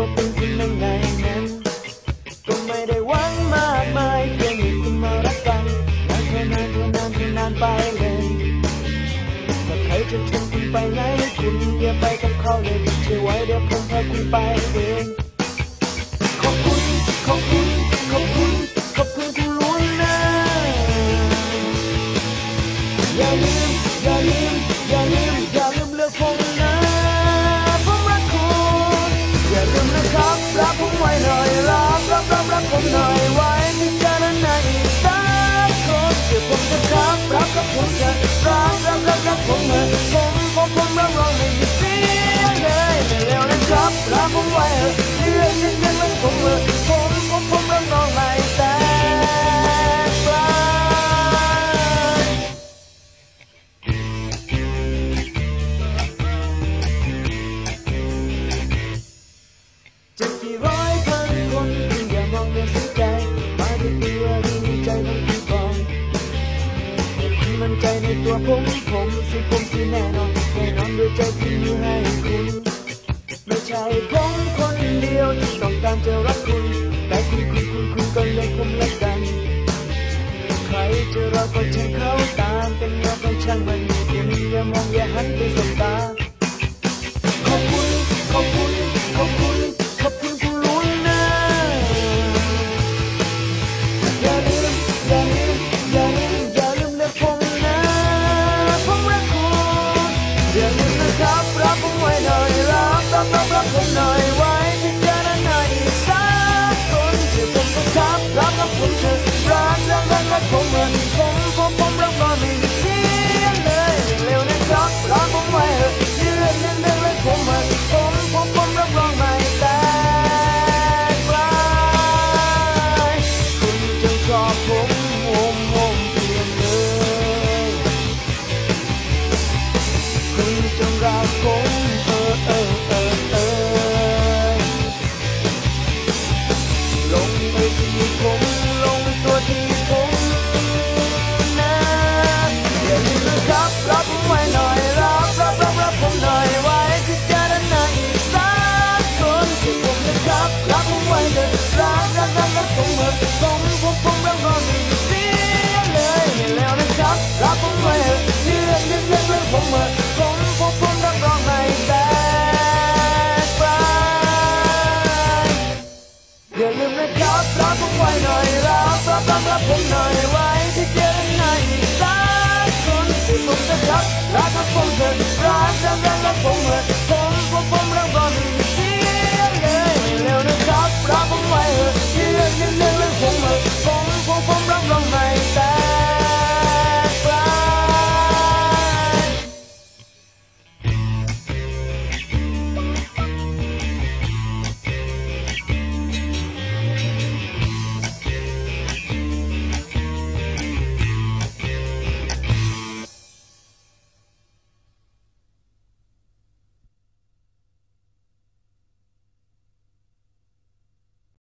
ว่าเป็นคุณยังไงนั้น ก็ไม่ได้หวังมากมายเพียงให้คุณมารักกันนานเท่านานเท่านานเท่านานไปเลยถ้าใครจะชวนคุณไปไหนคุณอย่าไปกับเขาเลยช่วยไว้เดี๋ยวผมพาคุณไปเองขอบคุณขอบคุณขอบคุณขอบคุณคุณล้วนนะอย่าลืมอย่าลืมอย่าลืมอย่าลืมเลือกผมนะผม ตัวผมผมสิผมสิแน่นอนแน่นอนด้วยใจที่มีให้คุณไม่ใช่ผมคนเดียวที่ต้องการจะรักคุณ แต่คุณคุณคุณคุณก็เลยผมละกัน ใครจะรักก็ช่างเขาตามเป็นเงาก็ช่างมันคุณอย่ามองอย่าหันไปสบตา จนเราคงเออเออเออเออลงไปที่ผมลงตัวที่ผมนะอย่าลืมนะครับรับผมไว้หน่อยรับรับรับรับผมหน่อยไว้ที่จะด้านหน้าอีกสักคนที่ผมนะครับรับผมไว้เถอะรับรับรับรับผมเหมือนสมผมผมรักนอนอีกเสียเลยแล้วนะครับรับผมไว้เถอเลือกเลือกเลือกเลือกผมเหมือน ครับรับผมไว้หน่อยรับรับรับรับผมหน่อยไว้ที่เจอในสักคนที่ผมจะรับรักครับผมเถิดรักดังรักรักผมเหมือ